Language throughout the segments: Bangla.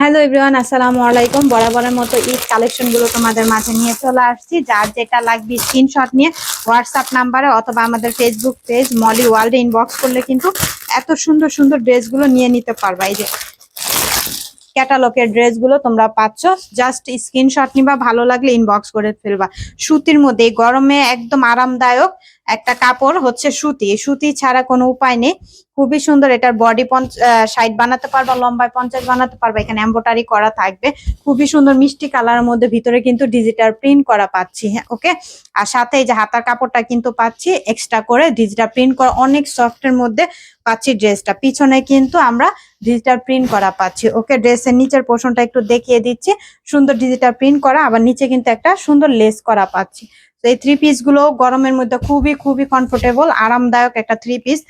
হ্যালো এভরিওয়ান আসসালামু আলাইকুম। বরাবরের মতো ঈদ কালেকশনগুলো তোমাদের মাঝে নিয়ে চলে আসছি। যার যেটা লাগবে স্ক্রিনশট নিয়ে হোয়াটসঅ্যাপ নাম্বারে অথবা আমাদের ফেসবুক পেজ মলি ওয়ার্ল্ডে ইনবক্স করলে কিন্তু এত সুন্দর সুন্দর ড্রেসগুলো নিয়ে নিতে পারবা। এই যে ক্যাটালগের ড্রেসগুলো তোমরা পাচ্ছ। জাস্ট স্ক্রিনশট নিবা, ভালো লাগলে ইনবক্স করে ফেলবা। সুতির মধ্যে গরমে একদম আরামদায়ক। একটা কাপড় হচ্ছে সুতি। সুতি ছাড়া কোনো উপায় নেই। খুবই সুন্দর এটার বডি সাইড বানাতে পারবা, লম্বায় পঞ্চাশ বানাতে পারবা। এখানে এম্বোটারি করা থাকবে। খুবই সুন্দর মিষ্টি কালারের মধ্যে ভিতরে কিন্তু ডিজিটাল প্রিন্ট করা পাচ্ছি হ্যাঁ ওকে আর সাথে এই যে হাতার কাপড়টা কিন্তু পাচ্ছি এক্সট্রা করে ডিজিটাল প্রিন্ট করা, অনেক সফটের মধ্যে পাচ্ছি ড্রেসটা পিছনে কিন্তু আমরা ডিজিটাল প্রিন্ট করা পাচ্ছি ওকে ড্রেসের নিচের পোর্শনটা একটু দেখিয়ে দিচ্ছি। সুন্দর ডিজিটাল প্রিন্ট করা, আবার নিচে কিন্তু একটা সুন্দর লেস করা পাচ্ছি। এই থ্রি পিসগুলো গরমের মধ্যে খুবই খুবই কমফোর্টেবল আরামদায়ক একটা থ্রি পিস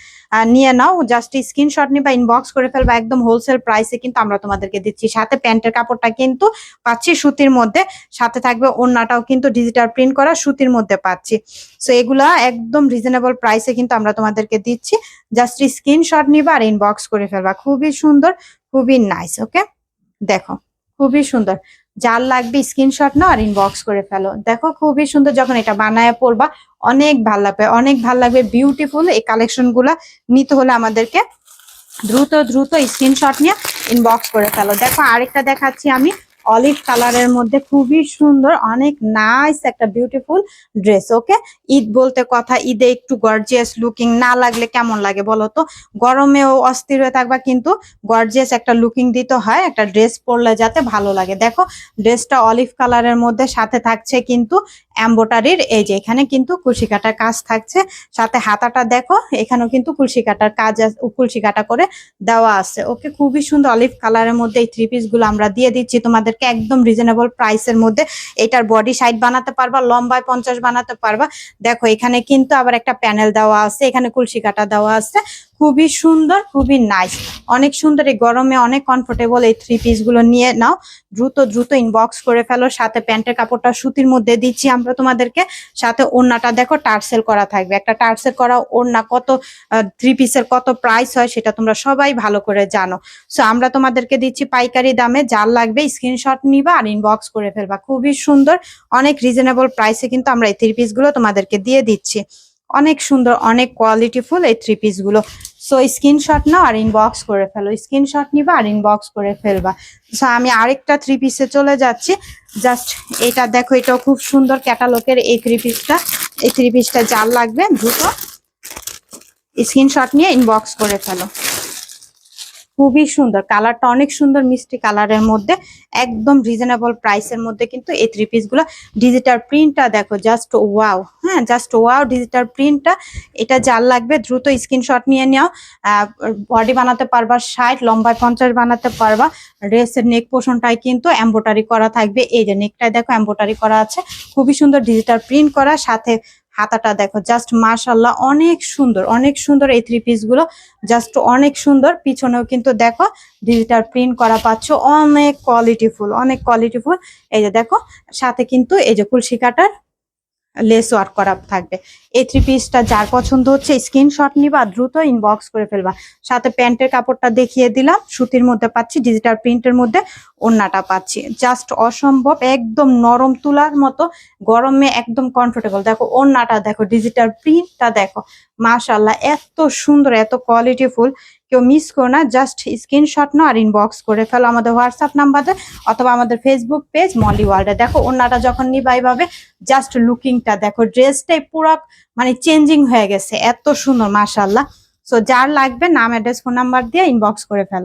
নিয়ে নাও। জাস্ট স্ক্রিনশট নিবা ইনবক্স করে ফেলবা, একদম হোলসেল প্রাইসে কিন্তু আমরা তোমাদেরকে দিচ্ছি। সাথে প্যান্টের কাপড়টা কিন্তু পাচ্ছি সুতির মধ্যে, সাথে থাকবে ওড়নাটাও কিন্তু ডিজিটাল প্রিন্ট করা সুতির মধ্যে পাচ্ছি। সো এগুলা একদম রিজনেবল প্রাইসে কিন্তু আমরা তোমাদেরকে দিচ্ছি। জাস্ট স্ক্রিনশট নিবা আর ইনবক্স করে ফেলবা। খুবই সুন্দর, খুবই নাইস ওকে দেখো, খুবই সুন্দর। যার লাগবে স্ক্রিনশট নাও আর ইনবক্স করে ফেলো। দেখো, খুবই সুন্দর যখন এটা বানায় পড়বা অনেক ভালো লাগবে, অনেক ভালো লাগবে বিউটিফুল এই কালেকশনগুলা নিতে হলে আমাদেরকে দ্রুত দ্রুত স্ক্রিনশট নিয়ে ইনবক্স করে ফেলো। দেখো, আরেকটা দেখাচ্ছি আমি। অলিভ কালারের মধ্যে খুবই সুন্দর, অনেক নাইস একটা বিউটিফুল ড্রেস ওকে ঈদ বলতে কথা, ঈদে একটু গর্জিয়াস লুকিং না লাগলে কেমন লাগে বলতো গরমেও অস্থির হয়ে থাকবা, কিন্তু গর্জিয়াস একটা লুকিং দিতে হয়, একটা ড্রেস পরলে যাতে ভালো লাগে। দেখো ড্রেসটা অলিভ কালারের মধ্যে সাথে থাকছে, কিন্তু এম্বোটারির এই যে এখানে কিন্তু কুলসি কাটার কাজ থাকছে। সাথে হাতাটা দেখো, এখানেও কিন্তু কুলসি কাটার কাজ কুলসি কাটা করে দেওয়া আছে। ওকে খুবই সুন্দর অলিভ কালারের মধ্যে এই থ্রি পিসগুলো আমরা দিয়ে দিচ্ছি। তোমাদেরকে একদম রিজনেবল প্রাইসের মধ্যে এটার বডি সাইড বানাতে পারবা, লম্বায় পঞ্চাশ বানাতে পারবা। দেখো এখানে কিন্তু আবার একটা প্যানেল দেওয়া আছে, এখানে কুলসি কাটা দেওয়া আছে। খুবই সুন্দর, খুবই নাইস অনেক সুন্দর, এই গরমে অনেক কমফোর্টেবল এই থ্রি পিসগুলো নিয়ে নাও। দ্রুত দ্রুত ইনবক্স করে ফেলো। সাথে প্যান্টের কাপড়টা সুতির মধ্যে দিচ্ছি আমরা তোমাদেরকে। সাথে ওড়নাটা দেখো, টার্সেল করা থাকবে। একটা টার্সেল করা ওড়না কত থ্রি পিসের কত প্রাইস হয় সেটা তোমরা সবাই ভালো করে জানো। সো আমরা তোমাদেরকে দিচ্ছি পাইকারি দামে। যার লাগবে স্ক্রিনশট নিবা আর ইনবক্স করে ফেলবা। খুবই সুন্দর। অনেক রিজনেবল প্রাইসে কিন্তু আমরা এই থ্রি পিসগুলো তোমাদেরকে দিয়ে দিচ্ছি। অনেক সুন্দর, অনেক কোয়ালিটিফুল এই থ্রি পিসগুলো। সো স্ক্রিনশট নাও আর ইনবক্স করে ফেলো। স্ক্রিনশট নিবা আর ইনবক্স করে ফেলবা। সো আমি আরেকটা থ্রি পিসে চলে যাচ্ছি। জাস্ট এটা দেখো, এটাও খুব সুন্দর ক্যাটালগের এই থ্রি পিসটা এই থ্রি পিসটা যার লাগবে, দ্রুত স্ক্রিনশট নিয়ে ইনবক্স করে ফেলো। খুবই সুন্দর। কালারটা অনেক সুন্দর মিষ্টি কালারের মধ্যে। একদম রিজনেবল প্রাইসের মধ্যে কিন্তু এই থ্রি পিসগুলো। ডিজিটাল প্রিন্টটা দেখো জাস্ট ওয়াও হ্যাঁ জাস্ট ওয়াও ডিজিটাল প্রিন্টটা এটা যার লাগবে, দ্রুত স্ক্রিনশট নিয়ে নাও। বডি বানাতে পারবা ষাট, লম্বায় পঞ্চাশ বানাতে পারবা। ড্রেসের নেক পোষণটায় কিন্তু এম্বোটারি করা থাকবে। এই যে নেকটায় দেখো এম্বোটারি করা আছে। খুবই সুন্দর ডিজিটাল প্রিন্ট করা। সাথে হাতাটা দেখো জাস্ট মাশাল্লাহ অনেক সুন্দর অনেক সুন্দর এই থ্রি পিসগুলো জাস্ট অনেক সুন্দর। পিছনেও কিন্তু দেখো ডিজিটাল প্রিন্ট করা পাচ্ছ, অনেক কোয়ালিটিফুল অনেক কোয়ালিটিফুল এই যে দেখো, সাথে কিন্তু এই যে কুলসি কাটার লেস ওয়ার্ক করা থাকবে। এই থ্রি পিসটা যার পছন্দ হচ্ছে স্ক্রিনশট নিবা, দ্রুত ইনবক্স করে ফেলবা। সাথে প্যান্টের কাপড়টা দেখিয়ে দিলাম, সুতির মধ্যে পাচ্ছি ডিজিটাল প্রিন্টের মধ্যে ওড়নাটা পাচ্ছি। জাস্ট অসম্ভব, একদম নরম তুলার মতো, গরমে একদম কমফোর্টেবল দেখো, ওড়নাটা দেখো ডিজিটাল প্রিন্টটা দেখো। মাশাল্লাহ এত সুন্দর, এত কোয়ালিটিফুল কেউ মিস করো না জাস্ট স্ক্রিনশট নাও আর ইনবক্স করে ফেলো আমাদের হোয়াটসঅ্যাপ নাম্বারে অথবা আমাদের ফেসবুক পেজ মলি ওয়ার্ল্ডে দেখো ওনাটা যখন নিবা এইভাবে জাস্ট লুকিংটা দেখো ড্রেসটাই পুরো মানে চেঞ্জিং হয়ে গেছে, এত সুন্দর মাশাল্লাহ সো যার লাগবে নাম অ্যাড্রেস ফোন নাম্বার দিয়ে ইনবক্স করে ফেলো।